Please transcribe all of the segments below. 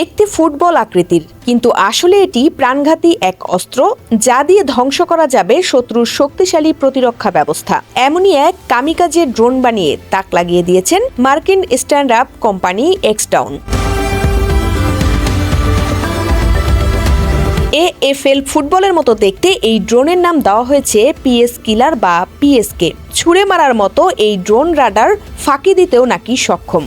দেখতে ফুটবল আকৃতির। কিন্তু আসলে এটি প্রাণঘাতী এক অস্ত্র যা দিয়ে ধ্বংস করা যাবে শত্রুর শক্তিশালী প্রতিরক্ষা ব্যবস্থা। এমনই এক কামিকাজে ড্রোন বানিয়ে তাক লাগিয়ে দিয়েছেন মার্কিন স্ট্যান্ড আপ কোম্পানি এক্সটাউন এএফএল ফুটবলের মতো দেখতে এই ড্রোনের নাম দেওয়া হয়েছে পিএস কিলার বা পিএসকে। ছুঁড়ে মারার মতো এই ড্রোন রাডার ফাঁকি দিতেও নাকি সক্ষম।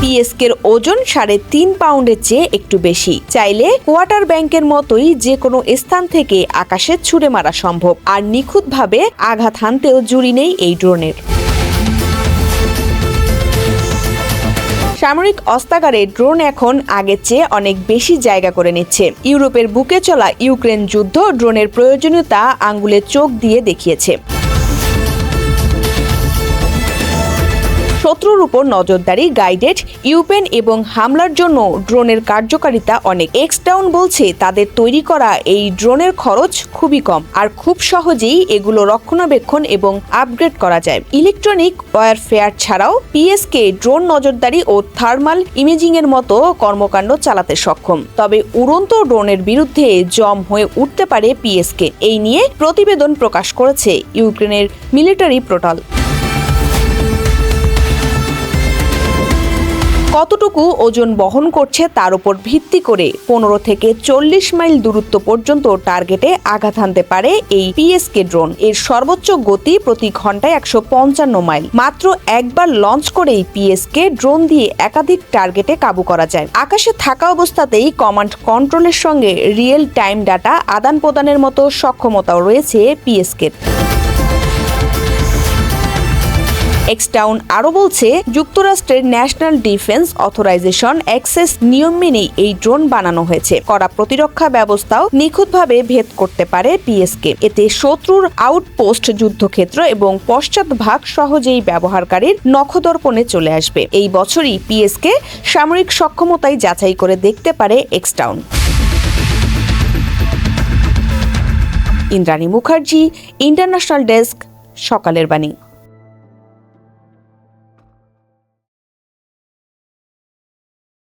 পিএসকের ওজন সাড়ে তিন পাউন্ডের চেয়ে একটু বেশি। চাইলে কোয়ার্টার ব্যাংকের মতোই যে কোনো স্থান থেকে আকাশে ছুঁড়ে মারা সম্ভব। আর নিখুঁতভাবে আঘাত হানতেও জুড়ি নেই এই ড্রোনের। সামরিক অস্ত্রাগারে ড্রোন এখন আগের চেয়ে অনেক বেশি জায়গা করে নিচ্ছে। ইউরোপের বুকে চলা ইউক্রেন যুদ্ধ ড্রোনের প্রয়োজনীয়তা আঙ্গুলে চোখ দিয়ে দেখিয়েছে। শত্রুর উপর নজরদারি গাইডেড ইউপেন এবং হামলার জন্য ড্রোনের কার্যকারিতা অনেক এক্স এক্সটাউন বলছে তাদের তৈরি করা এই ড্রোনের খরচ খুবই কম। আর খুব সহজেই এগুলো রক্ষণাবেক্ষণ এবং আপগ্রেড করা যায়। ইলেকট্রনিক ওয়ারফেয়ার ছাড়াও পিএসকে ড্রোন নজরদারি ও থার্মাল ইমেজিং এর মতো কর্মকাণ্ড চালাতে সক্ষম। তবে উড়ন্ত ড্রোনের বিরুদ্ধে জম হয়ে উঠতে পারে পিএসকে এই নিয়ে প্রতিবেদন প্রকাশ করেছে ইউক্রেনের মিলিটারি পোর্টাল কতটুকু ওজন বহন করছে তার উপর ভিত্তি করে পনেরো থেকে চল্লিশ মাইল দূরত্ব পর্যন্ত টার্গেটে আঘাত হানতে পারে এই পিএসকে ড্রোন। এর সর্বোচ্চ গতি প্রতি ঘন্টায় একশো পঞ্চান্ন মাইল। মাত্র একবার লঞ্চ করেই পিএসকে ড্রোন দিয়ে একাধিক টার্গেটে কাবু করা যায়। আকাশে থাকা অবস্থাতেই কমান্ড কন্ট্রোলের সঙ্গে রিয়েল টাইম ডাটা আদান প্রদানের মতো সক্ষমতাও রয়েছে পিএসকের। এক্সটাউন আরও বলছে, যুক্তরাষ্ট্রের ন্যাশনাল ডিফেন্স অথরাইজেশন অ্যাক্সেস নিয়ম মেনেই এই ড্রোন বানানো হয়েছে। করা প্রতিরক্ষা ব্যবস্থাও নিখুঁতভাবে ভেদ করতে পারে পিএসকে এতে শত্রুর আউটপোস্ট যুদ্ধক্ষেত্র এবং পশ্চাৎভাগ সহজেই ব্যবহারকারীর নখদর্পণে চলে আসবে। এই বছরই পিএসকে সামরিক সক্ষমতায় যাচাই করে দেখতে পারে এক্সটাউন ইন্দ্রাণী মুখার্জি ইন্টারন্যাশনাল ডেস্ক সকালের বাণী।